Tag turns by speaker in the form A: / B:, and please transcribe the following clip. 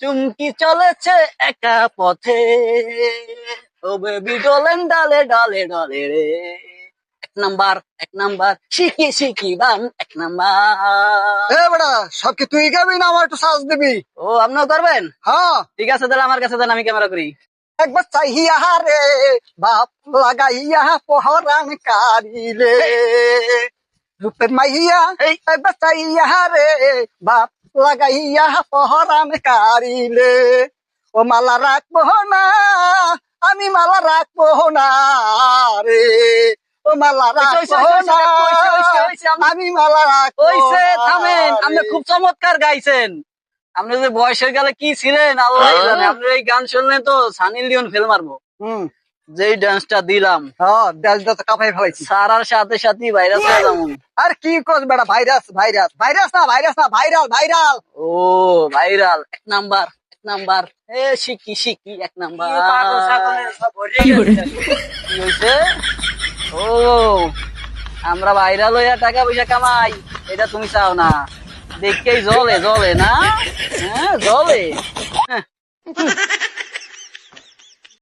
A: চুমকি চলেছে একা পথে। ও বেবি ডলেন ডালে ডালে ডালে রে। এক নাম্বার এক নাম্বার শিখি শিখি বাম এক নাম্বার।
B: এ বেটা সব কি তুই গাবি না আমার একটু সাজ দিবি।
A: ও আপনিও করবেন?
B: হ্যাঁ।
A: ঠিক আছে তাহলে আমার কাছে দেন আমি ক্যামেরা করি।
B: একবার চাহিয়া রে বাপ লাগাইয়া পহরান কারিলে রূপের মাইয়া
A: এই।
B: একবার চাহিয়া রে বাপ লাগাইয়া পহরান কারিলে ও মালা রাখব না আমি মালা রাখব না রে। ও মালা রাখব না
A: আমি-
B: রাখব
A: ওইসে থামেন আপনি খুব চমৎকার গাইছেন। আপনি যে বয়সের গালে কি ছিলেন আল্লাহ জানে আপনি এই গান শুনলে তো সানি লিওন ফেল মারবো।
B: হুম।
A: যেই ডান্সটা দিলাম
B: হ্যাঁ দেশ তো কাপাই ফেলাইছি।
A: সারার সাথে সাথে ভাইরাস হয়ে যাব।
B: আর কি করছ বেটা? ভাইরাস ভাইরাস ভাইরাস না ভাইরাস না ভাইরাল ভাইরাল
A: ও ভাইরাল এক নাম্বার এক নাম্বার। এ শিকি শিকি এক নাম্বার। ও আমরা ভাইরাল হইয়া টাকা পয়সা কামাই। এটা তুমি চাও না। দেখেই জলে জলে না? হ্যাঁ জলে হ্যাঁ।